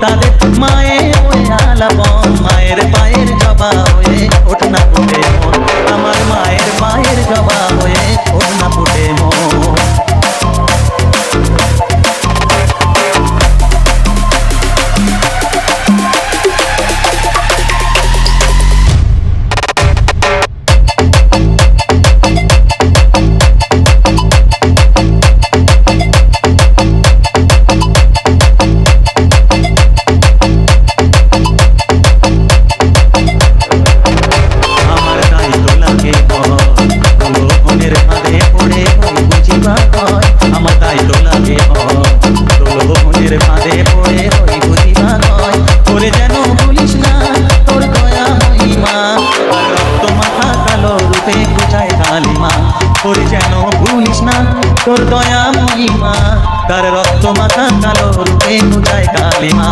নেই মায়ের আলাপ মায়ে মায়ের পায়ের মনের ফাঁদে পড়ে হই বুঝিবা ভয় তোরে যেন ভুলিস না তোর দয়া মহিমা। আর রক্ত মাথা কালো রূপে বুঝায় কালিমা। তোরে যেন ভুলিস না তোর দয়া মহিমা। তার রক্ত মাথা কালো রূপে বুঝায় কালিমা।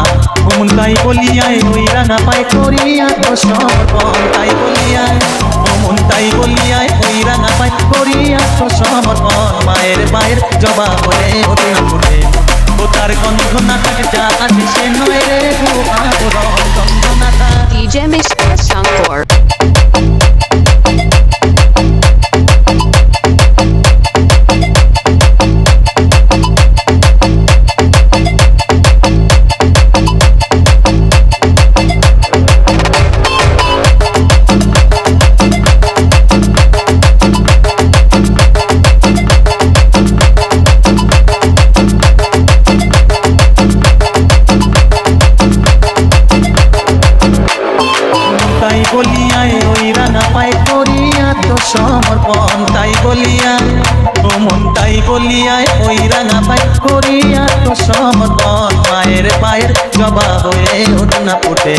অমন তাই বলিয়ায় ওই রাঙা পাই করিয়া তো সমর্পণ তাই বলিয়ায়। অমন তাই বলিয়ায় ওই রাঙা পাই করিয়া তো সমর্পণ মায়ের পায়ের জবা হয়ে ওঠে for. বলিয়ায় ওই রাঙা করিয়া তো সমর্পণ তাই বলিয়া ও মন তাই বলিয়ায় ওই তো সমর্পণ মায়ের পায়ের জবাব হয়ে ওঠ না ফুটে